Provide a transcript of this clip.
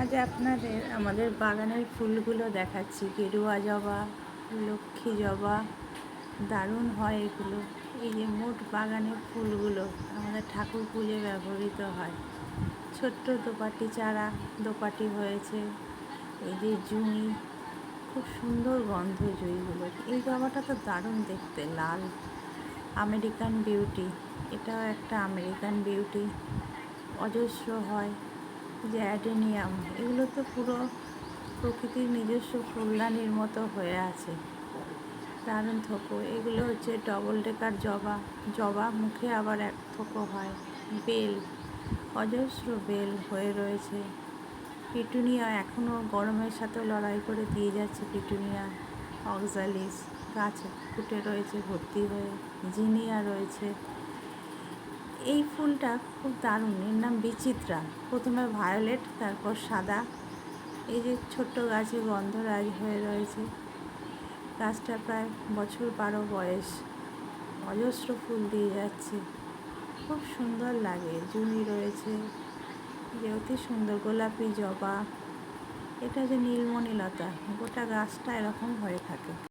আজ আপনাদের, আমাদের বাগানের ফুলগুলো দেখাচ্ছি। গেরুয়া জবা, লক্ষ্মী জবা, দারুণ হয় এগুলো। এই যে মোট বাগানের ফুলগুলো, আমাদের ঠাকুর পুজোয় ব্যবহৃত হয়। ছোট্ট দোপাটি চারা, দোপাটি হয়েছে। এই যে জুঁই, খুব সুন্দর গন্ধ জুঁইগুলোর এই জবাটা তো দারুণ দেখতে, লাল। আমেরিকান বিউটি, এটাও একটা আমেরিকান বিউটি। অজস্র হয়। যে অ্যাডেনিয়াম, এগুলো তো পুরো প্রকৃতির নিজস্ব ফুলদানির মতো হয়ে আছে। দারুণ থোকো। এগুলো হচ্ছে ডবল ডেকার জবা। জবা মুখে আবার এক থোকো হয়, বেল। অজস্র বেল হয়ে রয়েছে। পিটুনিয়া এখনও গরমের সাথে লড়াই করে দিয়ে যাচ্ছে পিটুনিয়া অক্সালিস। গাছ ফুটে রয়েছে, ভর্তি হয়ে। জিনিয়া রয়েছে। এই ফুলটা খুব দারুণ। এর নাম বিচিত্রা। প্রথমে ভায়োলেট, তারপর সাদা। এই যে ছোট্ট গাছে গন্ধরাজ হয়ে রয়েছে। গাছটা প্রায় বছর বারো বয়স। অজস্র ফুল দিয়ে যাচ্ছে। খুব সুন্দর লাগে। জুনি রয়েছে। যে অতি সুন্দর গোলাপি জবা। এটা যে নীলমণিলতা, গোটা গাছটা এরকম হয়ে থাকে।